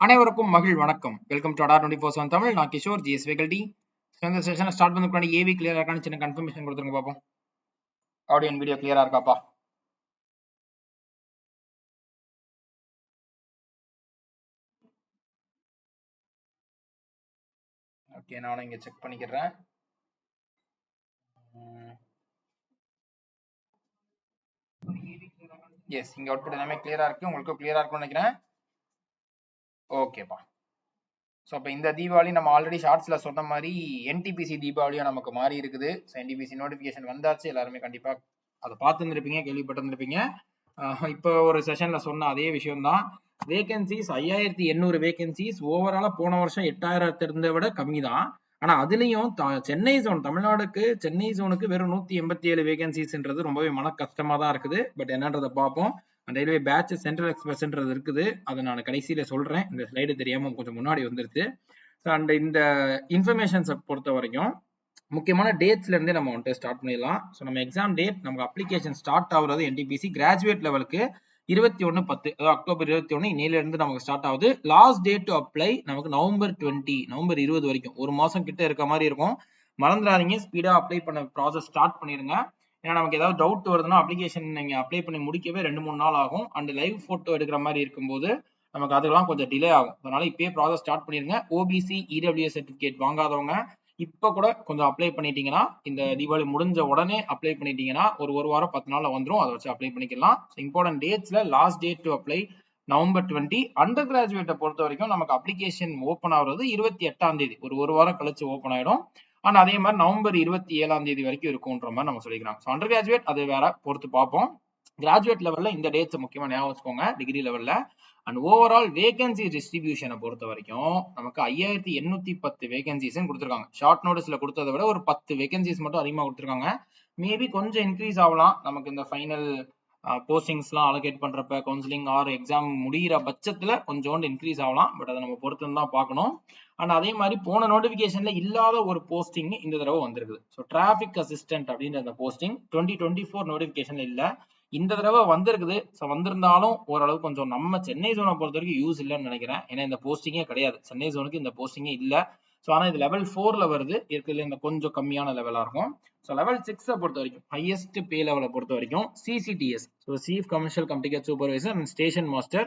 அனைவருக்கும் மகிழ் வணக்கம். Welcome to Adda twenty four seven Tamil நான் கிஷோர் ஜிஎஸ் வெகல்டி இந்த செஷனை ஸ்டார்ட் பண்ணதுக்கு ஏவி கிளியரா இருக்கான்னு சின்ன கன்ஃபர்மேஷன் கொடுத்துருங்க பார்ப்போம் ஆடியோ அண்ட் வீடியோ கிளியராக இருக்காப்பா ஓகே நானும் இங்கே செக் பண்ணிக்கிறேன். எஸ் இங்க அவுட்புட் எல்லாமே கிளியரா இருக்கு. உங்களுக்கு கிளியரா இருக்கும்னு நினைக்கிறேன். ஓகேப்பா ஸோ அப்போ இந்த தீபாவளி நம்ம ஆல்ரெடி ஷார்ட்ஸில் சொன்ன மாதிரி என்டிபிசி தீபாவளியும் நமக்கு மாறி இருக்குது. ஸோ என்டிபிசி நோட்டிஃபிகேஷன் வந்தாச்சு. எல்லாருமே கண்டிப்பாக அதை பார்த்துருந்துருப்பீங்க கேள்விப்பட்டிருந்திருப்பீங்க. இப்போ ஒரு செஷனில் சொன்ன அதே விஷயம்தான். வேகன்சிஸ் ஐயாயிரத்தி எண்ணூறு வேகன்சிஸ் ஓவராலாக போன வருஷம் எட்டாயிரத்தி இருந்த விட கம்மி தான் ஆனால் அதுலேயும் சென்னை ஜோன் தமிழ்நாடுக்கு சென்னை ஜோனுக்கு வெறும் நூற்றி எண்பத்தி ஏழு வேகன்சிஸ்ன்றது ரொம்பவே மன கஷ்டமாக தான் இருக்குது. பட் என்னன்றதை பார்ப்போம். ரயில்வே பேட்ச் சென்ட்ரல் எக்ஸ்பிரஸ்ன்றது இருக்குது. அதை நான் கடைசியில சொல்றேன். இந்த ஸ்லைடு தெரியாம கொஞ்சம் முன்னாடி வந்துருச்சு. ஸோ அண்ட் இந்த இன்ஃபர்மேஷன்ஸை பொறுத்த வரைக்கும் முக்கியமான டேட்ஸ்ல இருந்தே நம்ம வந்துட்டு ஸ்டார்ட் பண்ணிடலாம். ஸோ நம்ம எக்ஸாம் டேட் நமக்கு அப்ளிகேஷன் ஸ்டார்ட் ஆகுறது என்டிபிசி கிராஜுவேட் லெவலுக்கு இருபத்தி ஒன்று பத்து அதாவது அக்டோபர் இருபத்தி ஒன்று இன்னையிலேருந்து நமக்கு ஸ்டார்ட் ஆகுது. லாஸ்ட் டேட் டு அப்ளை நமக்கு நவம்பர் டுவெண்ட்டி நவம்பர் இருபது வரைக்கும். ஒரு மாதம் கிட்ட இருக்க மாதிரி இருக்கும். மறந்துடாதீங்க. ஸ்பீடாக அப்ளை பண்ண ப்ராசஸ் ஸ்டார்ட் பண்ணிடுங்க. ஏன்னா நமக்கு ஏதாவது டவுட் வருதுன்னா அப்ளிகேஷன் நீங்கள் அப்ளை பண்ணி முடிக்கவே ரெண்டு மூணு நாள் ஆகும். அண்ட் லைவ் ஃபோட்டோ எடுக்கிற மாதிரி இருக்கும்போது நமக்கு அதெல்லாம் கொஞ்சம் டிலே ஆகும். அதனால இப்பயே ப்ராசஸ் ஸ்டார்ட் பண்ணிருங்க. ஓபிசி இடபிள்யூஎஸ் சர்டிஃபிகேட் வாங்காதவங்க இப்போ கூட கொஞ்சம் அப்ளை பண்ணிட்டீங்கன்னா இந்த தீபாவளி முடிஞ்ச உடனே அப்ளை பண்ணிட்டீங்கன்னா ஒரு ஒரு வாரம் பத்து நாளில் வந்துடும் அதை வச்சு அப்ளை பண்ணிக்கலாம். Important டேட்ஸ்ல last date to apply November twenty under கிராஜுவேட்டை பொறுத்த வரைக்கும் நமக்கு அப்ளிகேஷன் ஓப்பன் ஆகுறது இருபத்தி எட்டாம் தேதி. ஒரு ஒரு வாரம் கழிச்சு ஓப்பன் ஆயிடும். அண்ட் அதே மாதிரி நவம்பர் இருபத்தி ஏழாம் தேதி வரைக்கும் இருக்கும்ன்ற மாதிரி நம்ம சொல்லிக்கிறோம் ஸோ அண்டர் கிராஜுவேட் அது வேற பொறுத்து பார்ப்போம். கிராஜுவேட் லெவல்ல இந்த டேட்ஸ் முக்கியமா ஞாபகம் வச்சுக்கோங்க டிகிரி லெவல்ல அண்ட் ஓவரால் வேகன்சி டிஸ்ட்ரிபியூஷனை பொறுத்த வரைக்கும் நமக்கு ஐயாயிரத்தி எண்ணூத்தி பத்து வேகன்சிஸ் கொடுத்துருக்காங்க. ஷார்ட் நோட்டீஸ்ல கொடுத்ததை விட ஒரு பத்து வேகன்சிஸ் மட்டும் அதிகமாக கொடுத்துருக்காங்க. மேபி கொஞ்சம் இன்க்ரீஸ் ஆகலாம். நமக்கு இந்த ஃபைனல் போஸ்டிங்ஸ்லாம் அலோகேட் பண்றப்ப கவுன்சிலிங் ஆர் எக்ஸாம் முடிகிற பட்சத்துல கொஞ்சோண்டு இன்க்ரீஸ் ஆகலாம். பட் அதை நம்ம பொறுத்து தான் பார்க்கணும். அண்ட் அதே மாதிரி போன நோட்டிபிகேஷன்ல இல்லாத ஒரு போஸ்டிங் இந்த தடவை வந்திருக்குது. ஸோ டிராபிக் அசிஸ்டன்ட் அப்படின்ற அந்த போஸ்டிங் டுவெண்ட்டி டுவெண்ட்டி ஃபோர் நோட்டிபிகேஷன்ல இல்லை. இந்த தடவை வந்திருக்குது. ஸோ வந்திருந்தாலும் ஓரளவு கொஞ்சம் நம்ம சென்னை ஜோனை பொறுத்த வரைக்கும் யூஸ் இல்லைன்னு நினைக்கிறேன். ஏன்னா இந்த போஸ்டிங்கே கிடையாது. சென்னை ஜோனுக்கு இந்த போஸ்டிங்கே இல்லை. ஸோ ஆனால் இது லெவல் ஃபோர்ல வருது. இருக்கிறதுல இந்த கொஞ்சம் கம்மியான லெவலாக இருக்கும். ஸோ லெவல் சிக்ஸை பொறுத்த வரைக்கும் ஹையஸ்ட் பே லெவலை பொறுத்த வரைக்கும் CCTS so chief commercial complicate supervisor and station master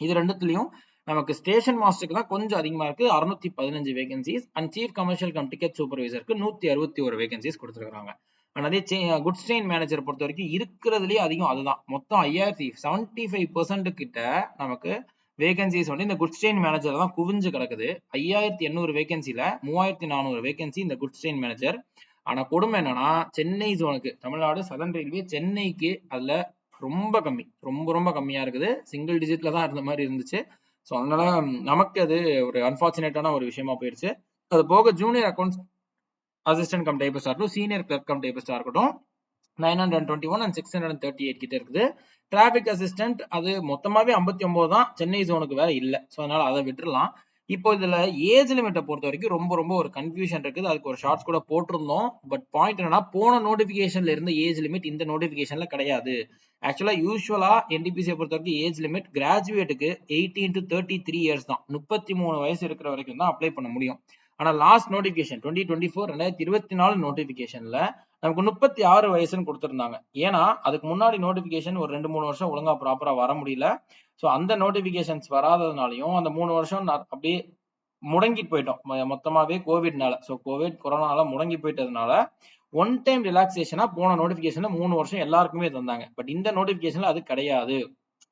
இது ரெண்டுத்துலையும் நமக்கு ஸ்டேஷன் மாஸ்டருக்கு தான் கொஞ்சம் அதிகமாக இருக்கு. அறுநூத்தி பதினஞ்சு vacancies and chief commercial cum ticket சூப்பர்வைசருக்கு நூத்தி அறுபத்தி ஒரு வேகன்சிஸ் கொடுத்துருக்காங்க அண்ட் அதே குட் ஸ்டெயின் மேனேஜர் பொறுத்த வரைக்கும் இருக்கிறதுலேயே அதிகம் அதுதான். மொத்தம் ஐயாயிரத்தி செவன்டி ஃபைவ் பர்சன்ட் கிட்ட நமக்கு வேகன்சிஸ் வந்து இந்த குட் ட்ரெயின் மேனேஜர் தான் குவிஞ்சு கிடக்குது. ஐயாயிரத்தி எண்ணூறு வேகன்சில மூவாயிரத்தி நானூறு வேகன்சி இந்த குட் ஸ்ட்ரெயின் மேனேஜர் ஆனா கொடுமை என்னன்னா சென்னை ஜோனுக்கு தமிழ்நாடு சதன் ரயில்வே சென்னைக்கு அதுல ரொம்ப கம்மி. ரொம்ப ரொம்ப கம்மியா இருக்குது. சிங்கிள் டிஜிட்ல தான் இருந்த மாதிரி இருந்துச்சு. ஸோ அதனால நமக்கு அது ஒரு அன்பார்ச்சுனேட்டான ஒரு விஷயமா போயிடுச்சு அது போக ஜூனியர் அக்கௌண்ட்ஸ் அசிஸ்டன்ட் கம் டைபிஸ்டா இருக்கட்டும் சீனியர் கிளர்க் கம் டைபிஸ்டா இருக்கட்டும் nine hundred twenty one and six hundred thirty eight கிட்ட இருக்குது. டிராபிக் அசிஸ்டன்ட் அது மொத்தமாவே ஐம்பத்தி ஒன்பது தான். சென்னை ஜோனுக்கு வேற இல்லை. ஸோ அதனால அதை விட்டுறலாம். இப்போ இதுல ஏஜ் லிமிட்டை பொறுத்த வரைக்கும் ரொம்ப ரொம்ப ஒரு கன்ஃபியூஷன் இருக்குது. அதுக்கு ஒரு ஷார்ட்ஸ் கூட போட்டிருந்தோம். பட் பாயிண்ட் என்னன்னா போன நோட்டிபிகேஷன்ல இருந்த ஏஜ் லிமிட் இந்த நோட்டிபிகேஷன்ல கிடையாது. ஆக்சுவலா யூஸ்வலா என்டிபிசியை பொறுத்த வரைக்கும் age limit கிராஜுவேட்டுக்கு eighteen to thirty three years தான். முப்பத்தி மூணு வயசு இருக்கிற வரைக்கும் தான் அப்ளை பண்ண முடியும். ஆனா last notification twenty twenty four ரெண்டாயிரத்தி இருபத்தி நாலு நோட்டிபிகேஷன்ல நமக்கு முப்பத்தி ஆறு வயசுன்னு கொடுத்துருந்தாங்க. ஏன்னா அதுக்கு முன்னாடி நோட்டிபிகேஷன் ஒரு ரெண்டு மூணு வருஷம் ஒழுங்கா ப்ராப்பரா வர முடியல. ஸோ அந்த நோட்டிபிகேஷன்ஸ் வராததுனாலையும் அந்த மூணு வருஷம் அப்படியே முடங்கிட்டு போயிட்டோம். மொத்தமாவே கோவிட்னால ஸோ கோவிட் கொரோனால முடங்கி போயிட்டதுனால ஒன் டைம் ரிலாக்ஸேஷனா போன நோட்டிபிகேஷன்ல மூணு வருஷம் எல்லாருக்குமே தந்தாங்க. பட் இந்த நோட்டிபிகேஷன்ல அது கிடையாது.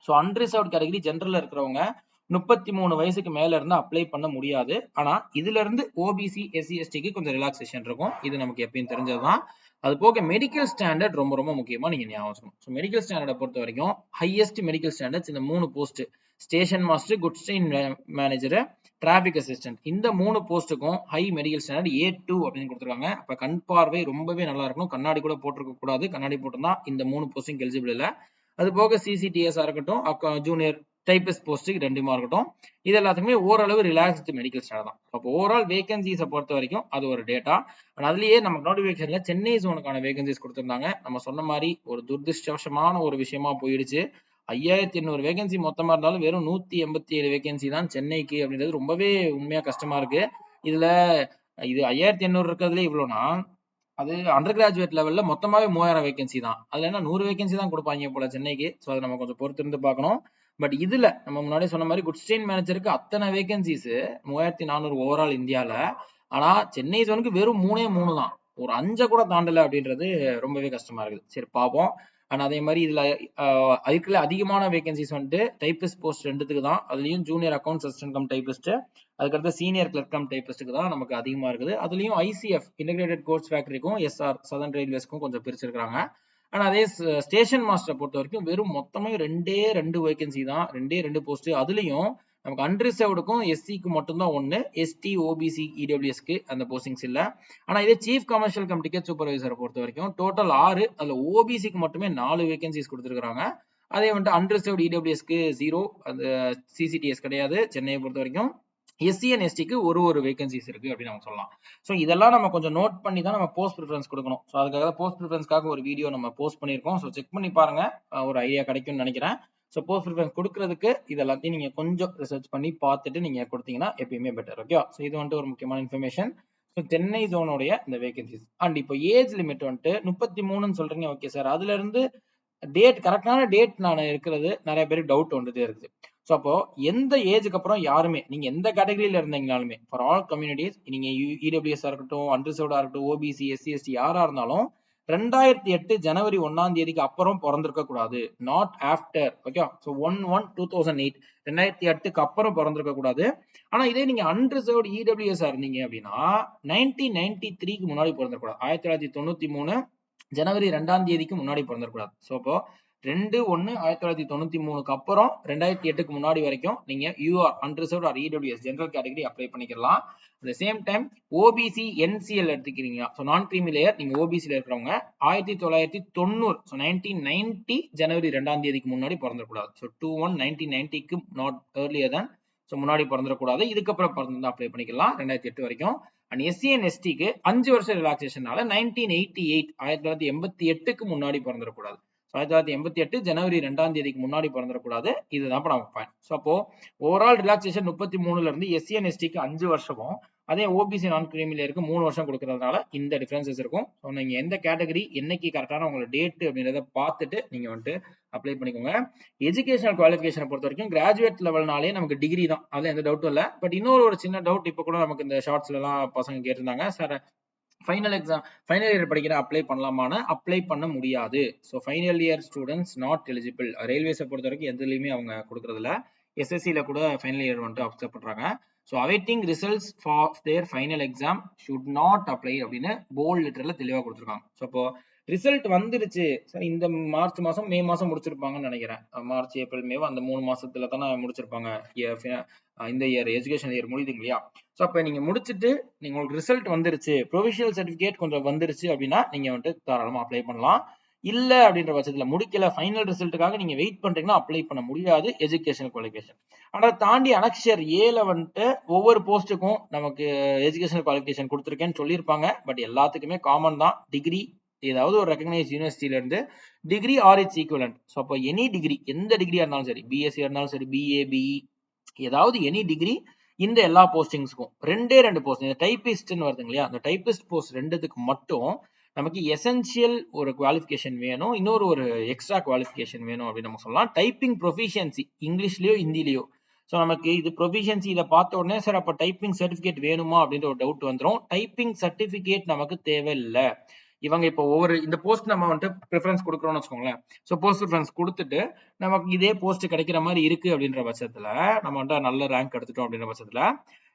ஸோ அன்ரிசர்வ்ட் கேட்டகரி ஜென்ரல்ல இருக்கிறவங்க முப்பத்தி மூணு வயசுக்கு மேல இருந்து அப்ளை பண்ண முடியாது. ஆனா இதுல இருந்து ஓபிசி எஸ்சி எஸ்டிக்கு கொஞ்சம் ரிலாக்ஸேஷன் இருக்கும். இது நமக்கு எப்பயும் தெரிஞ்சதுதான். அது போக மெடிக்கல் ஸ்டாண்டர்ட் ரொம்ப ரொம்ப முக்கியமா நீங்க ஞாபகம் வச்சுக்கணும். ஸோ மெடிக்கல் ஸ்டாண்டர்டை பொறுத்த வரைக்கும் ஹையஸ்ட் மெடிக்கல் ஸ்டாண்டர்ட்ஸ் இந்த மூணு போஸ்ட் ஸ்டேஷன் மாஸ்டர் குட் ஸ்டெயின் மேனேஜர் டிராபிக் அசிஸ்டன்ட் இந்த மூணு போஸ்ட்டுக்கும் high medical standard A two அப்படின்னு கொடுத்துருக்காங்க. அப்போ கண் பார்வை ரொம்பவே நல்லா இருக்கணும். கண்ணாடி கூட போட்டிருக்க கூடாது. கண்ணாடி போட்டிருந்தா இந்த மூணு போஸ்டிங் எலிஜிபிள் இல்லை. அது போக சிசிடிஎஸ்ஸாக இருக்கட்டும் ஜூனியர் டைபிஸ்ட் போஸ்ட்டுக்கு ரெண்டுமா இருக்கட்டும். இது எல்லாத்துக்குமே ஓரளவு ரிலாக்ஸ்டு மெடிக்கல் ஸ்டாண்டர்ட் தான். அப்போ ஓவரால் வேகன்சிஸை பொறுத்த வரைக்கும் அது ஒரு டேட்டா அதுலயே நமக்கு நோட்டிபிகேஷன்ல சென்னை ஜோனுக்கான வேகன்சிஸ் கொடுத்துருந்தாங்க. நம்ம சொன்ன மாதிரி ஒரு துர்திருஷ்டவசமான ஒரு விஷயமா போயிடுச்சு. ஐயாயிரத்தி எண்ணூறு வேகன்சி மொத்தமா இருந்தாலும் வெறும் நூத்தி எண்பத்தி ஏழு வேகன்சி தான் சென்னைக்கு அப்படின்றது ரொம்பவே உண்மையா கஷ்டமா இருக்கு. இதுல இது ஐயாயிரத்தி எண்ணூறு இருக்கிறதுல இவ்வளோனா அது அண்டர் கிராஜுவேட் லெவல்ல மொத்தமாவே மூவாயிரம் வேகன்சி தான். அதுல என்ன நூறு வேகன்சி தான் கொடுப்பாங்க போல சென்னைக்கு. ஸோ அதை நம்ம கொஞ்சம் பொறுத்து இருந்து பார்க்கணும். பட் இதுல நம்ம முன்னாடி சொன்ன மாதிரி குட் மேனேஜருக்கு அத்தனை வேகன்சிஸ் மூவாயிரத்தி நானூறு ஓவரால் இந்தியால. ஆனா சென்னை ஜோனுக்கு வெறும் மூணே மூணு தான். ஒரு அஞ்சை கூட தாண்டல அப்படின்றது ரொம்பவே கஷ்டமா இருக்குது. சரி பார்ப்போம் அண்ட் அதே மாதிரி இதுல அதுக்குள்ள அதிகமான வேகன்சிஸ் வந்துட்டு டைபிஸ்ட் போஸ்ட் ரெண்டுத்துக்கு தான். அதுலயும் junior account assistant cum typist அதுக்கடுத்து சீனியர் கிளர்க் கம் டைபிஸ்ட்டுக்கு தான் நமக்கு அதிகமா இருக்குது. அதுலயும் ஐசிஎஃப் இன்டெகிரேட்டட் கோர்ஸ் ஃபேக்டரிக்கும் எஸ்ஆர் சதர்ன் ரயில்வேஸ்க்கும் கொஞ்சம் பிரிச்சிருக்காங்க ஆனால் அதே ஸ்டேஷன் மாஸ்டர் பொறுத்த வரைக்கும் வெறும் மொத்தமே ரெண்டே ரெண்டு வேகன்சி தான். ரெண்டே ரெண்டு போஸ்ட் அதுலேயும் நமக்கு அன்ரிசர்வ்டுக்கும் எஸ்சிக்கு மட்டும்தான் ஒன்று எஸ்டி ஓபிசி இடபிள்யூஎஸ்க்கு அந்த போஸ்டிங்ஸ் இல்லை. ஆனால் இதே சீஃப் கமர்ஷியல் கம் டிக்கெட் சூப்பர்வைசரை பொறுத்த வரைக்கும் டோட்டல் ஆறு அதில் ஓபிசிக்கு மட்டுமே நாலு வேகன்சிஸ் கொடுத்துருக்காங்க அதே வந்துட்டு அன்ரிசர்வ்டு இடபிள்யூஎஸ்க்கு ஜீரோ அந்த சிசிடிஎஸ் கிடையாது. சென்னையை பொறுத்த வரைக்கும் எஸ்சி அண்ட் எஸ்டிக்கு ஒரு ஒரு வேகன்சிஸ் இருக்கு அப்படின்னு நம்ம சொல்லலாம். ஸோ இதெல்லாம் நம்ம கொஞ்சம் நோட் பண்ணி தான் நம்ம போஸ்ட் ப்ரிஃபரன்ஸ் கொடுக்கணும். ஸோ அதுக்காக போஸ்ட் ப்ரிஃபரன்ஸ்க்காக ஒரு வீடியோ நம்ம போஸ்ட் பண்ணியிருக்கோம். ஸோ செக் பண்ணி பாருங்க. ஒரு ஐடியா கிடைக்கும்னு நினைக்கிறேன். ஸோ போஸ்ட் ப்ரிஃபரன்ஸ் கொடுக்கறதுக்கு இது எல்லாத்தையும் நீங்க கொஞ்சம் ரிசர்ச் பண்ணி பார்த்துட்டு நீங்க கொடுத்தீங்கன்னா எப்பயுமே பெட்டர் ஓகே ஸோ இது வந்துட்டு ஒரு முக்கியமான இன்ஃபர்மேஷன் ஸோ சென்னை ஜோனுடைய இந்த வேகன்சிஸ் அண்ட் இப்போ ஏஜ் லிமிட் வந்துட்டு முப்பத்தி மூணுன்னு சொல்றீங்க. ஓகே சார் அதுல இருந்து டேட் கரெக்டான டேட் நான் இருக்கிறது நிறைய பேருக்கு டவுட் வந்துட்டே இருக்குது. ஸோ அப்போ எந்த ஏஜுக்கு அப்புறம் யாருமே நீங்க எந்த கேட்டகரியில இருந்தீங்கனாலுமே ஃபார் ஆல் கம்யூனிட்டிஸ் நீங்க e, இடபிள்யூஎஸ் இருக்கட்டும் அன்ரிசர்வ்டா இருக்கட்டும் ஓபிசி எஸ்சி எஸ்டி யாரா இருந்தாலும் ரெண்டாயிரத்தி எட்டு ஜனவரி ஒன்னாம் தேதிக்கு அப்புறம் பிறந்திருக்க கூடாது. Not after okay so one one two thousand eight ரெண்டாயிரத்தி எட்டுக்கு அப்புறம் பிறந்திருக்க கூடாது. ஆனா இதே நீங்க அன்ரிசர்வ்டு இடபிள்யூஎஸ் இருந்தீங்க அப்படின்னா நைன்டீன் நைன்டி த்ரீக்கு முன்னாடி பிறந்திருக்கூடாது ஆயிரத்தி தொள்ளாயிரத்தி தொண்ணூத்தி மூணு ஜனவரி ரெண்டாம் தேதிக்கு முன்னாடி பிறந்திருக்கூடாது ஸோ அப்போ ரெண்டு ஒன்னு ஆயிரத்தி தொள்ளாயிரத்தி தொண்ணூத்தி மூணுக்கு அப்புறம் ரெண்டாயிரத்தி எட்டுக்கு முன்னாடி வரைக்கும் நீங்க UR unreserve or EWS general category apply பண்ணிக்கலாம் at same time OBC NCL எடுத்துக்கிறீங்களா? ஸோ நான் கிரீமி லேயர் நீங்க ஓபிசியில் இருக்கிறவங்க ஆயிரத்தி தொள்ளாயிரத்தி தொண்ணூறு ஸோ நைன்டீன் நைன்டி ஜனவரி ரெண்டாம் தேதிக்கு முன்னாடி பிறந்தக்கூடாது ஸோ டூ ஒன் நைன்டீன் நைன்டிக்கு நாட் ஏர்லியர் தான் ஸோ முன்னாடி பிறந்துடக்கூடாது. இதுக்கப்புறம் பிறந்திருந்தா அப்ளை பண்ணிக்கலாம் ரெண்டாயிரத்தி எட்டு வரைக்கும். அண்ட் எஸ்சி அண்ட் எஸ்டிக்கு அஞ்சு வருஷம் ரிலாக்ஸேஷனால நைன்டீன் எயிட்டி எயிட் ஆயிரத்தி தொள்ளாயிரத்தி எண்பத்தி எட்டுக்கு முன்னாடி பிறந்திருக்கூடாது ஆயிரத்தி தொள்ளாயிரத்தி எண்பத்தி எட்டு ஜனவரி ரெண்டாம் தேதிக்கு முன்னாடி பிறந்துடக்கூடாது. இதுதான் நம்ம பாயிண்ட் ஸோ அப்போ ஓவரால் ரிலாக்ஸேஷன் முப்பத்தி மூணுல இருந்து எஸ்சி அண்ட் எஸ்டிக்கு அஞ்சு வருஷமும் அதே ஓபிசி நான் கிரீமில இருக்கு மூணு வருஷம் கொடுக்கறதுனால இந்த டிஃபரன்சஸ் இருக்கும். ஸோ நீங்கள் எந்த கேட்டகரி என்னைக்கு கரெக்டான உங்களோட டேட் அப்படின்றத பார்த்துட்டு நீங்க வந்துட்டு அப்ளை பண்ணிக்கோங்க. எஜுகேஷனல் குவாலிஃபிகேஷனை பொறுத்த வரைக்கும் கிராஜுவேட் லெவல்னாலே நமக்கு டிகிரி தான். அதில் எந்த டவுட்டும் இல்லை. பட் இன்னொரு ஒரு சின்ன டவுட் இப்போ கூட நமக்கு இந்த ஷார்ட்ஸ்ல எல்லாம் பசங்க கேட்டிருந்தாங்க. Sir final exam final year படிக்கிற அப்ளை பண்ணலாமான அப்ளை பண்ண முடியாது. So final year students not eligible ரயில்வேஸை பொறுத்த வரைக்கும் எதுலையுமே அவங்க கொடுக்கறதில்ல. எஸ்எஸ்சியில் கூட ஃபைனல் இயர் வந்துட்டு அப்செப்ட் பண்ணுறாங்க so awaiting results for their final exam should not apply அப்படின்னு போல்ட் லெட்டரில் தெளிவாக கொடுத்துருக்காங்க. ஸோ இப்போ ரிசல்ட் வந்துருச்சு. சார் இந்த மார்ச் மாதம் மே மாதம் முடிச்சிருப்பாங்கன்னு நினைக்கிறேன். மார்ச் ஏப்ரல் மேவோ அந்த மூணு மாசத்துல தானே முடிச்சிருப்பாங்க. இந்த இயர் எஜுகேஷன் இயர் முடியுதுங்க இல்லையா? ஸோ அப்போ நீங்கள் முடிச்சுட்டு நீங்கள் உங்களுக்கு ரிசல்ட் வந்துருச்சு. ப்ரொவிஷனல் சர்டிஃபிகேட் கொஞ்சம் வந்துருச்சு அப்படின்னா நீங்கள் வந்துட்டு தாராளமாக அப்ளை பண்ணலாம். இல்லை அப்படின்ற பட்சத்தில் முடிக்கல ஃபைனல் ரிசல்ட்டுக்காக நீங்கள் வெயிட் பண்ணுறீங்கன்னா அப்ளை பண்ண முடியாது. எஜுகேஷன் குவாலிஃபிகேஷன் ஆனால் தாண்டி அனக்ஷர் ஏல வந்துட்டு ஒவ்வொரு போஸ்ட்டுக்கும் நமக்கு எஜுகேஷனல் குவாலிஃபிகேஷன் கொடுத்துருக்கேன்னு சொல்லியிருப்பாங்க. பட் எல்லாத்துக்குமே காமன் தான். டிகிரி ஏதாவது ஒரு recognise யூனிவர்சிட்டியிலேருந்து degree or its equivalent so அப்போ எனி டிகிரி எந்த டிகிரியாக இருந்தாலும் சரி பிஎஸ்சி இருந்தாலும் சரி பிஏ பிஇ ஏதாவது எனி டிகிரி இந்த எல்லா போஸ்டிங்ஸ்க்கும் ரெண்டே ரெண்டு போஸ்டிங் இந்த டைபிஸ்ட்னு வருதுங்க இல்லையா? அந்த டைபிஸ்ட் போஸ்ட் ரெண்டுத்துக்கு மட்டும் நமக்கு எசென்சியல் ஒரு குவாலிஃபிகேஷன் வேணும். இன்னொரு ஒரு எக்ஸ்ட்ரா குவாலிஃபிகேஷன் வேணும் அப்படின்னு நம்ம சொல்லலாம். டைப்பிங் ப்ரொஃபிஷியன்சி இங்கிலீஷ்லயோ ஹிந்திலயோ. ஸோ நமக்கு இது ப்ரொஃபிஷியன்சி இதை பார்த்த உடனே சார் அப்போ டைப்பிங் சர்டிஃபிகேட் வேணுமா? அப்படின்ற ஒரு டவுட் வந்துடும் டைப்பிங் சர்டிஃபிகேட் நமக்கு தேவையில்லை. இவங்க இப்போ ஒவ்வொரு இந்த போஸ்ட் நம்ம வந்துட்டு ப்ரிஃபரன்ஸ் கொடுக்குறோம்னு வச்சுக்கோங்களேன். ஸோ போஸ்ட் ப்ரிஃபரன்ஸ் கொடுத்துட்டு நமக்கு இதே போஸ்ட் கிடைக்கிற மாதிரி இருக்கு அப்படின்ற பட்சத்துல நம்ம வந்துட்டு நல்ல ரேங்க் எடுத்துட்டோம் அப்படின்ற பட்சத்துல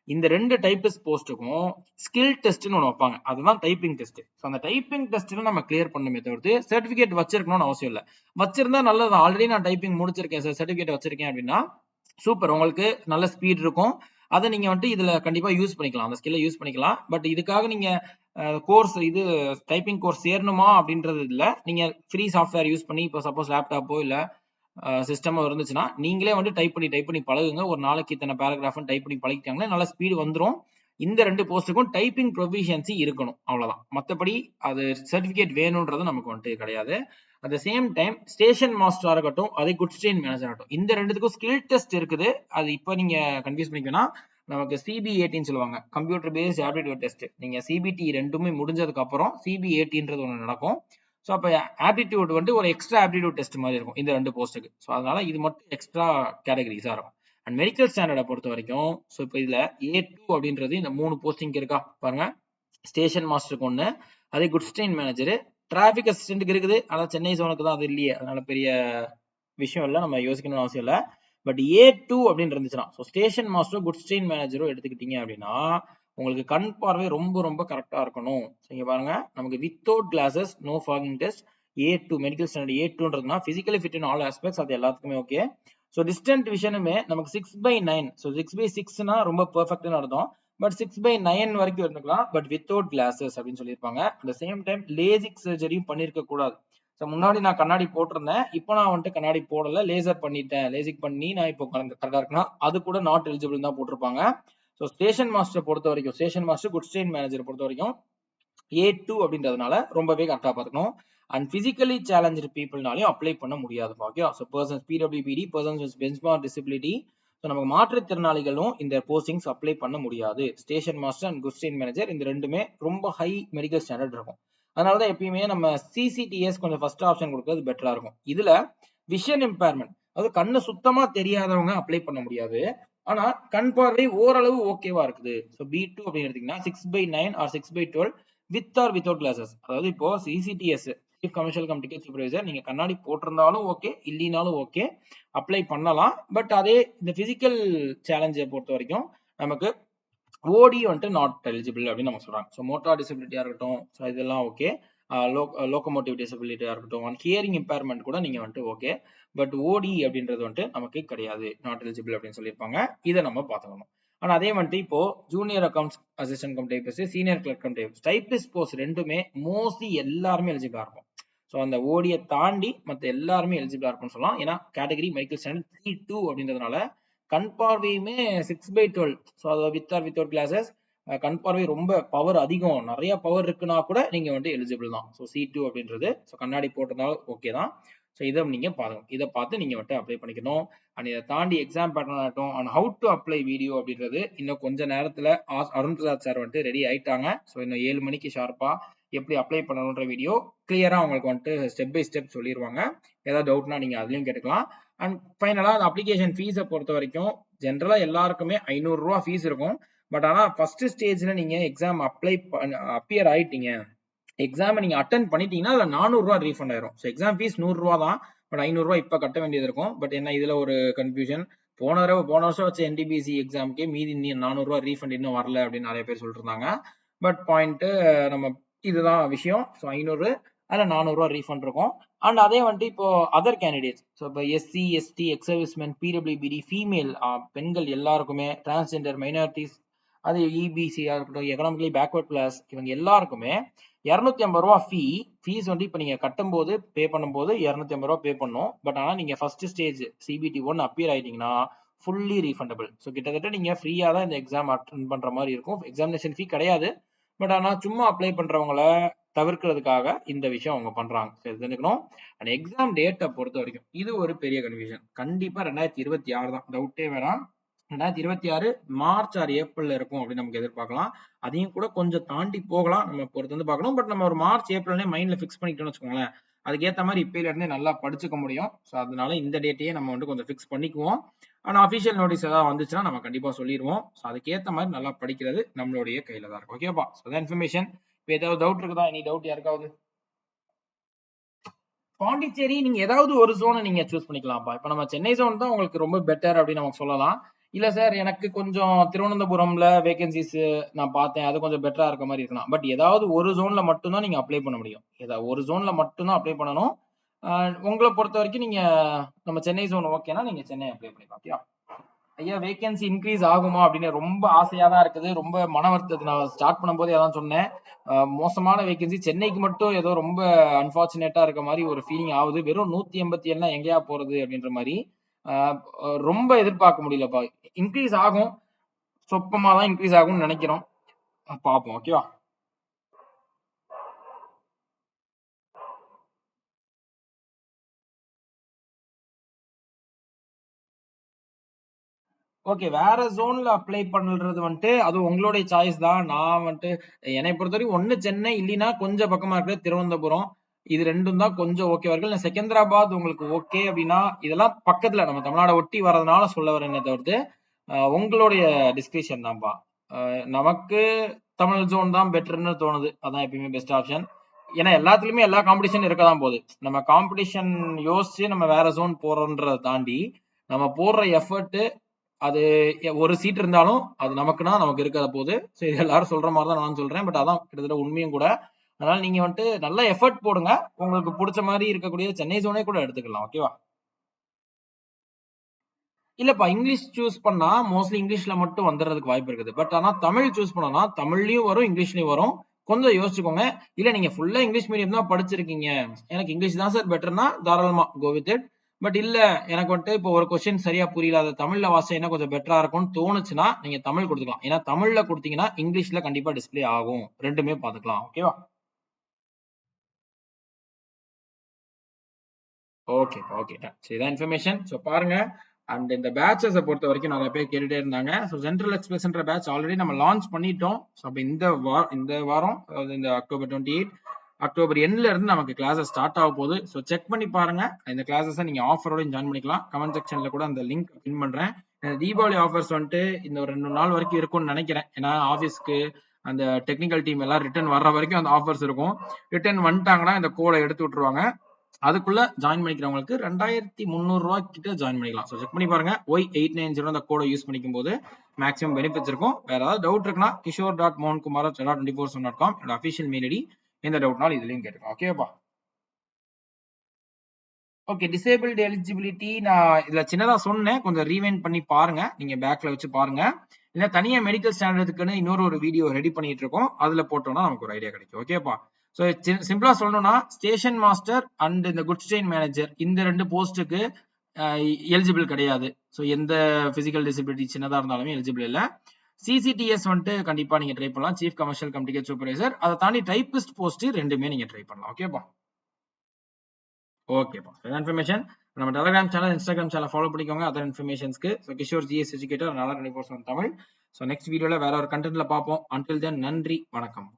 இந்த ரெண்டு டைப்பிஸ்ட் போஸ்ட்டுக்கும் ஸ்கில் டெஸ்ட்னு ஒன்று வைப்பாங்க. அதுதான் டைப்பிங் டெஸ்ட் ஸோ அந்த டைப்பிங் டெஸ்ட்ல நம்ம கிளியர் பண்ணுமே தவிர்த்து சர்டிஃபிகேட் வச்சிருக்கணும்னு அவசியம் இல்லை. வச்சிருந்தா நல்லது ஆல்ரெடி நான் டைப்பிங் முடிச்சிருக்கேன் சார் சர்டிஃபிகேட் வச்சிருக்கேன் அப்படின்னா சூப்பர் உங்களுக்கு நல்ல ஸ்பீட் இருக்கும். அதை நீங்க வந்துட்டு இதுல கண்டிப்பா யூஸ் பண்ணிக்கலாம். அந்த ஸ்கில்லை யூஸ் பண்ணிக்கலாம். பட் இதுக்காக நீங்க கோர்ஸ் இது டைப்பிங் கோர்ஸ் சேரணுமா அப்படின்றது இல்லை. நீங்கள் ஃப்ரீ சாஃப்ட்வேர் யூஸ் பண்ணி இப்போ சப்போஸ் லேப்டாப்போ இல்லை சிஸ்டமோ இருந்துச்சுன்னா நீங்களே வந்து டைப் பண்ணி டைப் பண்ணி பழகுங்க. ஒரு நாளைக்கு இத்தனை பேராகிராஃப்னு டைப் பண்ணி பழகிட்டாங்கன்னா நல்ல ஸ்பீடு வந்துடும் இந்த ரெண்டு போஸ்ட்டுக்கும் டைப்பிங் ப்ரொஃபிஷியன்சி இருக்கணும் அவ்வளோதான் மற்றபடி அது சர்டிஃபிகேட் வேணுன்றது நமக்கு வந்துட்டு கிடையாது. At the same time station மாஸ்டராக இருக்கட்டும் அதே குட் ஸ்டேன் மேனேஜர் ஆகட்டும் இந்த ரெண்டுத்துக்கும் ஸ்கில் டெஸ்ட் இருக்குது. அது இப்போ நீங்கள் கன்ஃபியூஸ் பண்ணிக்கணும் நமக்கு சிபிஏடின்னு சொல்லுவாங்க. கம்ப்யூட்டர் பேஸ்ட் ஆப்டிடியூட் டெஸ்ட் நீங்க சிபிடி ரெண்டுமே முடிஞ்சதுக்கு அப்புறம் சிபிஏடின்றது ஒன்று நடக்கும். ஸோ அப்போ ஆப்டிடியூட் வந்து ஒரு எக்ஸ்ட்ரா ஆப்டிடியூட் டெஸ்ட் மாதிரி இருக்கும். இந்த ரெண்டு போஸ்ட்டுக்கு ஸோ அதனால இது மட்டும் எக்ஸ்ட்ரா கேட்டகரிஸாக இருக்கும். அண்ட் மெடிக்கல் ஸ்டாண்டர்டை பொறுத்த வரைக்கும் ஸோ இப்போ இதில் ஏ டூ அப்படின்றது இந்த மூணு போஸ்டிங் இருக்கா? பாருங்க. ஸ்டேஷன் மாஸ்டருக்கு ஒன்று அதே குட் ஸ்டெயின் மேனேஜரு டிராஃபிக் அசிஸ்டண்ட்டுக்கு இருக்குது. ஆனால் சென்னை சோனுக்கு தான் அது இல்லையே. அதனால பெரிய விஷயம் இல்லை. நம்ம யோசிக்கணும்னு அவசியம் இல்லை. பட் ஏ டூ அப்படின்னு இருந்துச்சுன்னா ஸோ ஸ்டேஷன் மாஸ்டரோ குட் ஸ்ட்ரெயின் மேனேஜரும் எடுத்துக்கிட்டீங்க அப்படின்னா உங்களுக்கு கண் பார்வை ரொம்ப ரொம்ப கரெக்டாக இருக்கணும். ஸோ இங்கே பாருங்க நமக்கு without glasses no fogging test A two medical standard A டூன்றதுனா physically fit in all aspects அது எல்லாத்துக்குமே ஓகே ஸோ டிஸ்டன்ட் விஷனுமே நமக்கு six by nine so six by சிக்ஸ்னா ரொம்ப பெர்ஃபெக்ட்னு அர்த்தம். பட் சிக்ஸ் பை நைன் வரைக்கும் இருந்துக்கலாம் பட் வித்தவுட் கிளாஸஸ் அப்படின்னு சொல்லியிருப்பாங்க. அட் சேம் டைம் லேசிக் சர்ஜரியும் பண்ணியிருக்க கூடாது ஸோ முன்னாடி நான் கண்ணாடி போட்டிருந்தேன். இப்போ நான் வந்துட்டு கண்ணாடி போடல. லேசர் பண்ணிட்டேன். லேசிக் பண்ணி நான் இப்போ கரெக்டாக இருக்குன்னா அது கூட நாட் எலிஜிபிள் தான் போட்டிருப்பாங்க. ஸோ ஸ்டேஷன் மாஸ்டர் பொறுத்த வரைக்கும் ஸ்டேஷன் மாஸ்டர் குட் ஸ்டேன் மேனேஜர் பொறுத்த வரைக்கும் ஏ டூ அப்படின்றதுனால ரொம்பவே கரெக்டாக பார்த்துக்கணும். அண்ட் ஃபிசிக்கலி சேலஞ்சு பீப்புள்னாலையும் அப்ளை பண்ண முடியாது ஓகே ஸோ பர்சன்ஸ் பிடபிள்யூபிடி பர்சன்ஸ் பெஞ்ச்மார்க் டிசபிலிட்டி ஸோ நமக்கு மாற்றுத்திறனாளிகளும் இந்த போஸ்டிங்ஸ் அப்ளை பண்ண முடியாது. Station master and goods train manager இந்த ரெண்டுமே ரொம்ப ஹை மெடிக்கல் ஸ்டாண்டர்ட் இருக்கும். அதனால தான் எப்பயுமே நம்ம சிசிடிஎஸ் கொஞ்சம் ஃபர்ஸ்ட் ஆப்ஷன் கொடுக்கறது பெட்டரா இருக்கும். இதுல விஷன் இம்பேர்மெண்ட் அதாவது கண்ணு சுத்தமா தெரியாதவங்க அப்ளை பண்ண முடியாது. ஆனா கண் பார்வை ஓரளவு ஓகேவா இருக்குது. ஸோ பி டூ அப்படின்னு எடுத்தீங்கன்னா six by nine or six by twelve with or without glasses அதாவது இப்போ CCTS chief commercial cum ticket supervisor நீங்க கண்ணாடி போட்டிருந்தாலும் ஓகே இல்லைனாலும் ஓகே அப்ளை பண்ணலாம். பட் அதே இந்த பிசிக்கல் சேலஞ்சை பொறுத்த வரைக்கும் நமக்கு ஓடி வந்துட்டு நாட் எலிஜிபிள் அப்படின்னு நம்ம சொல்றாங்க. ஸோ மோட்டார் டிசபிலிட்டியா இருக்கட்டும் ஸோ இதெல்லாம் ஓகே லோக்கோமோட்டிவ் டிசபிலிட்டியா இருக்கட்டும் ஒன் ஹியரிங் இம்பேர்மெண்ட் கூட நீங்க வந்துட்டு ஓகே பட் ஓடி அப்படின்றது வந்துட்டு நமக்கு கிடையாது. நாட் எலிஜிபிள் அப்படின்னு சொல்லியிருப்பாங்க. இதை நம்ம பார்த்துக்கணும். ஆனால் அதே வந்துட்டு இப்போ junior accounts assistant cum typist senior clerk cum typist typist post ரெண்டுமே மோஸ்ட்லி எல்லாருமே எலிஜிபிளா இருக்கும். ஸோ அந்த ஓடியை தாண்டி மற்ற எல்லாருமே எலிஜிபிளா இருக்கும்னு சொல்லலாம். ஏன்னா category medical standard three two அப்படின்றதுனால கண் பார்வையுமே சிக்ஸ் பை டுவெல் ஸோ அதை வித் ஆர் வித்வுட் கிளாஸஸ் கண் பார்வை ரொம்ப பவர் அதிகம். நிறைய பவர் இருக்குன்னா கூட நீங்கள் வந்து எலிஜிபிள் தான். ஸோ சி டூ அப்படின்றது. ஸோ கண்ணாடி போட்டிருந்தாலும் ஓகே தான். ஸோ இதை நீங்கள் பாருங்க. இதை பார்த்து நீங்கள் வந்துட்டு அப்ளை பண்ணிக்கணும். அண்ட் இதை தாண்டி எக்ஸாம் பேட்டர்ன் ஆகட்டும். And how to apply video அப்படின்றது இன்னும் கொஞ்ச நேரத்தில் அருண் பிரசாத் சார் வந்துட்டு ரெடி ஆயிட்டாங்க. ஸோ இன்னும் ஏழு மணிக்கு ஷார்ப்பாக எப்படி அப்ளை பண்ணணுன்ற வீடியோ கிளியராக உங்களுக்கு வந்துட்டு ஸ்டெப் பை ஸ்டெப் சொல்லிடுவாங்க ஏதாவது டவுட்னா நீங்கள் அதுலேயும் கேட்டுக்கலாம். அண்ட் ஃபைனலாக அந்த அப்ளிகேஷன் ஃபீஸை பொறுத்த வரைக்கும் ஜென்ரலாக எல்லாருக்குமே ஐநூறுரூவா ஃபீஸ் இருக்கும். பட் ஆனால் ஃபஸ்ட்டு ஸ்டேஜில் நீங்கள் எக்ஸாம் அப்ளை அப்பியர் ஆயிட்டீங்க. எக்ஸாமை நீங்கள் அட்டன் பண்ணிட்டீங்கன்னா அதில் நானூறுரூவா ரீஃபண்ட் ஆயிரும். ஸோ எக்ஸாம் ஃபீஸ் நூறுரூவா தான். பட் ஐநூறுரூவா இப்போ கட்ட வேண்டியது இருக்கும். பட் என்ன இதில் ஒரு கன்ஃபியூஷன் போன தடவை போன வருஷம் வச்ச என்டிபிசி எக்ஸாம்க்கே மீதி இன்னும் நானூறுரூவா ரீஃபண்ட் இன்னும் வரல அப்படின்னு நிறைய பேர் சொல்லிட்டு இருந்தாங்க பட் பாயிண்ட்டு நம்ம இதுதான் விஷயம். ஸோ ஐநூறு அதில் நானூறுரூவா ரீஃபண்ட் இருக்கும். அண்ட் அதே வந்துட்டு இப்போ அதர் கேண்டிடேட்ஸ் ஸோ இப்போ எஸ்சி எஸ்டி எக்ஸ் சர்வீஸ்மென் பிடபிள்யூபிடி ஃபீமேல் பெண்கள் எல்லாருக்குமே டிரான்ஸ்ஜெண்டர் மைனாரிட்டிஸ் அது இபிசியாக இருக்கட்டும் எக்கனாமிக்கலி பேக்வர்ட் கிளாஸ் இவங்க எல்லாருக்குமே இரநூத்தி ஐம்பது ரூபா ஃபீ ஃபீஸ் வந்து இப்போ நீங்கள் கட்டும்போது பே பண்ணும்போது இரநூத்தி ஐம்பது ரூபா பே பண்ணும். பட் ஆனால் நீங்கள் first stage CBT one appear ஆயிட்டீங்கன்னா fully refundable so கிட்டத்தட்ட நீங்கள் ஃப்ரீயாக தான் இந்த எக்ஸாம் அட்டன் பண்ணுற மாதிரி இருக்கும். எக்ஸாமினேஷன் ஃபீ கிடையாது. பட் ஆனால் சும்மா அப்ளை பண்ணுறவங்கள தவிர்க்கிறதுக்காக இந்த விஷயம் அவங்க பண்றாங்க. சரி தெரிஞ்சுக்கணும். அண்ட் எக்ஸாம் டேட்டை பொறுத்த வரைக்கும் இது ஒரு பெரிய கன்ஃபியூஷன் கண்டிப்பா ரெண்டாயிரத்தி இருபத்தி ஆறு தான். டவுட்டே வேணாம். ரெண்டாயிரத்தி இருபத்தி ஆறு மார்ச் ஆர் ஏப்ரல்ல இருக்கும் அப்படின்னு நமக்கு எதிர்பார்க்கலாம். அதையும் கூட கொஞ்சம் தாண்டி போகலாம். நம்ம பொறுத்து வந்து பார்க்கணும். பட் நம்ம ஒரு மார்ச் ஏப்ரல்னே மைண்ட்ல ஃபிக்ஸ் பண்ணிக்கிட்டோம்னு வச்சுக்கோங்களேன் அதுக்கேற்ற மாதிரி இப்பயில இருந்தே நல்லா படிச்சுக்க முடியும். ஸோ அதனால இந்த டேட்டையே நம்ம வந்து கொஞ்சம் ஃபிக்ஸ் பண்ணிக்குவோம். ஆனால் அஃபிஷியல் நோட்டீஸ் ஏதாவது வந்துச்சுன்னா நம்ம கண்டிப்பாக சொல்லிடுவோம். ஸோ அதுக்கேற்ற மாதிரி நல்லா படிக்கிறது நம்மளுடைய கையில தான் இருக்கும். ஓகேப்பா ஸோ இன்ஃபர்மேஷன் இப்போ ஏதாவது டவுட் இருக்குதா? எனி டவுட் யாருக்காவது? பாண்டிச்சேரி நீங்க ஏதாவது ஒரு ஜோனை நீங்க சூஸ் பண்ணிக்கலாம்ப்பா. இப்போ நம்ம சென்னை ஜோன் தான் உங்களுக்கு ரொம்ப பெட்டர் அப்படின்னு நமக்கு சொல்லலாம். இல்ல சார் எனக்கு கொஞ்சம் திருவனந்தபுரம்ல வேகன்சிஸ் நான் பார்த்தேன். அது கொஞ்சம் பெட்டரா இருக்க மாதிரி இருக்கலாம் பட் ஏதாவது ஒரு ஜோன்ல மட்டும்தான் நீங்க அப்ளை பண்ண முடியும். ஏதாவது ஒரு ஜோன்ல மட்டும்தான் அப்ளை பண்ணணும். உங்களை பொறுத்த வரைக்கும் நீங்க நம்ம சென்னை ஜோன் ஓகேனா நீங்க சென்னை அப்ளை பண்ணிக்கலாம் ஓகே ஐயா வேகன்சி இன்க்ரீஸ் ஆகுமா அப்படின்னு ரொம்ப ஆசையா தான் இருக்குது. ரொம்ப மன வருத்தது நான் ஸ்டார்ட் பண்ணும்போதே அதான் சொன்னேன். மோசமான வேகன்சி சென்னைக்கு மட்டும் ஏதோ ரொம்ப அன்பார்ச்சுனேட்டா இருக்க மாதிரி ஒரு ஃபீலிங் ஆகுது. வெறும் நூத்தி எண்பத்தி ஏழுனா எங்கேயா போறது அப்படின்ற மாதிரி. ரொம்ப எதிர்பார்க்க முடியலப்பா. இன்க்ரீஸ் ஆகும். சொப்பமா தான் இன்க்ரீஸ் ஆகும்னு நினைக்கிறோம். பார்ப்போம் ஓகேவா ஓகே வேற ஜோன்ல அப்ளை பண்ணுறது வந்துட்டு அது உங்களுடைய சாய்ஸ் தான். நான் வந்துட்டு என்னை பொறுத்தவரைக்கும் ஒன்று சென்னை இல்லைன்னா கொஞ்சம் பக்கமா இருக்குது திருவனந்தபுரம். இது ரெண்டும் தான் கொஞ்சம் ஓகே இருக்கு. செகந்திராபாத் உங்களுக்கு ஓகே அப்படின்னா இதெல்லாம் பக்கத்துல நம்ம தமிழ்நாட ஒட்டி வர்றதுனால சொல்ல வரேனே தவிர்த்து. உங்களுடைய டிஸ்கிரிப்ஷன் தான்ப்பா நமக்கு தமிழ் ஜோன் தான் பெட்டர்னு தோணுது. அதான் எப்பயுமே பெஸ்ட் ஆப்ஷன் ஏன்னா எல்லாத்துலயுமே எல்லா காம்படிஷன் இருக்க தான் போகுது. நம்ம காம்படிஷன் யோசிச்சு நம்ம வேற ஜோன் போறோன்றதை தாண்டி நம்ம போடுற எஃபர்ட் அது ஒரு சீட் இருந்தாலும் அது நமக்குன்னா நமக்கு இருக்காத ஸோ சரி எல்லாரும் சொல்ற மாதிரி தான் நான் சொல்றேன். பட் அதான் கிட்டத்தட்ட உண்மையும் கூட. அதனால நீங்க வந்துட்டு நல்ல எஃபர்ட் போடுங்க. உங்களுக்கு பிடிச்ச மாதிரி இருக்கக்கூடிய சென்னை ஜோனே கூட எடுத்துக்கலாம் ஓகேவா இல்லப்பா இங்கிலீஷ் சூஸ் பண்ணா மோஸ்ட்லி இங்கிலீஷ்ல மட்டும் வந்துடுறதுக்கு வாய்ப்பு இருக்குது. பட் ஆனா தமிழ் சூஸ் பண்ணனா தமிழ்லயும் வரும் இங்கிலீஷ்லயும் வரும். கொஞ்சம் யோசிச்சுக்கோங்க. இல்ல நீங்க ஃபுல்லா இங்கிலீஷ் மீடியம் தான் படிச்சிருக்கீங்க. எனக்கு இங்கிலீஷ் தான் சார் பெட்டர்னா தாராளமா கோ வித் இட் பட் இல்ல எனக்கு வந்துட்டு இப்போ ஒரு கொஸ்டின் சரியா புரியல. அது தமிழ்ல என்ன கொஞ்சம் பெட்டரா இருக்கும்னு தோணுச்சுன்னா நீங்க தமிழ் கொடுத்துக்கலாம். ஏன்னா தமிழ்ல கொடுத்தீங்கன்னா இங்கிலீஷ்ல கண்டிப்பா டிஸ்ப்ளே ஆகும். ரெண்டுமே பாத்துக்கலாம் ஓகேவா ஓகே ஓகே சரி இன்ஃபர்மேஷன் ஸோ பாருங்க. அண்ட் இந்த பேட்சஸை பொறுத்த வரைக்கும் நிறைய பேர் கேட்டுட்டே இருந்தாங்க. ஸோ சென்ட்ரல் எக்ஸ்பிரஸ்ன்ற பேட்ச் ஆல்ரெடி நம்ம லான்ச் பண்ணிட்டோம். ஸோ அப்போ இந்த வாரம் இந்த வாரம் அதாவது இந்த அக்டோபர் டுவெண்ட்டி எயிட் அக்டோபர் எண்ட்ல இருந்து நமக்கு கிளாஸஸ் ஸ்டார்ட் ஆக போகுது. ஸோ செக் பண்ணி பாருங்க. இந்த கிளாஸஸை நீங்க ஆஃபரோட ஜாயின் பண்ணிக்கலாம். கமெண்ட் செக்ஷன்ல கூட அந்த லிங்க் பின் பண்றேன். தீபாவளி ஆஃபர்ஸ் வந்துட்டு இந்த ஒரு ரெண்டு நாள் வரைக்கும் இருக்கும்னு நினைக்கிறேன். ஏன்னா ஆஃபீஸ்க்கு அந்த டெக்னிக்கல் டீம் எல்லாம் ரிட்டர்ன் வர்ற வரைக்கும் அந்த ஆஃபர்ஸ் இருக்கும். ரிட்டர்ன் வந்துட்டாங்கன்னா இந்த கோடை எடுத்து விட்டுருவாங்க. அதுக்குள்ள ஜாயின் பண்ணிக்கிறவங்களுக்கு ரெண்டாயிரத்தி முந்நூறு ரூபாய் கிட்ட ஜாயின் பண்ணிக்கலாம். ஸோ செக் பண்ணி பாருங்க. ஒய் எயிட் நைன் ஜீரோ அந்த கோடை யூஸ் பண்ணிக்கும் போது மேக்ஸிமம் பெனிஃபிட்ஸ் இருக்கும். வேற ஏதாவது டவுட் இருக்குன்னா கிஷோர் டாட் மோகன் Kumar dot twenty four dot com என்னோட அஃபிஷியல் மெயில் ஐடி எந்த டவுட்னாலும் இதுலயும் கேட்டுக்கலாம். ஓகேப்பா ஓகே டிசேபிள்டு எலிஜிபிலிட்டி நான் இதுல சின்னதா சொன்னேன். கொஞ்சம் ரீவைண்ட் பண்ணி பாருங்க. நீங்க பேக்ல வச்சு பாருங்க. இல்ல தனியா மெடிக்கல் ஸ்டாண்டர்டுக்குன்னு இன்னொரு ஒரு வீடியோ ரெடி பண்ணிட்டு இருக்கோம். அதுல போட்டோம்னா நமக்கு ஒரு ஐடியா கிடைக்கும். ஓகேப்பா ஸோ சிம்பிளா சொல்லணும்னா ஸ்டேஷன் மாஸ்டர் அண்ட் இந்த குட்ஸ் ட்ரெயின் மேனேஜர் இந்த ரெண்டு போஸ்ட்டுக்கு எலிஜிபிள் கிடையாது. ஸோ எந்த பிசிக்கல் டிசபிலிட்டி சின்னதா இருந்தாலுமே எலிஜிபிள் இல்லை. சிசிடிஎஸ் வந்துட்டு கண்டிப்பா நீங்க ட்ரை பண்ணலாம். சீஃப் கமர்ஷியல் கம்யூனிகேட் சூப்பர்வைசர் அதை தாண்டி டைபிஸ்ட் போஸ்ட் ரெண்டுமே நீங்க ட்ரை பண்ணலாம். ஓகேப்பா ஓகேப்பா இன்ஃபர்மேஷன் நம்ம Telegram channel Instagram channel follow பண்ணிக்கோங்க. அதர் இன்ஃபர்மேஷன்ஸ்க்கு ஸோ கிஷோர் ஜிஎஸ் எஜுகேட்டர் நல்லா twenty four Tamil. So next வீடியோல வேற ஒரு கண்டென்ட்ல பார்ப்போம். அன்டில் தென் நன்றி. வணக்கம்.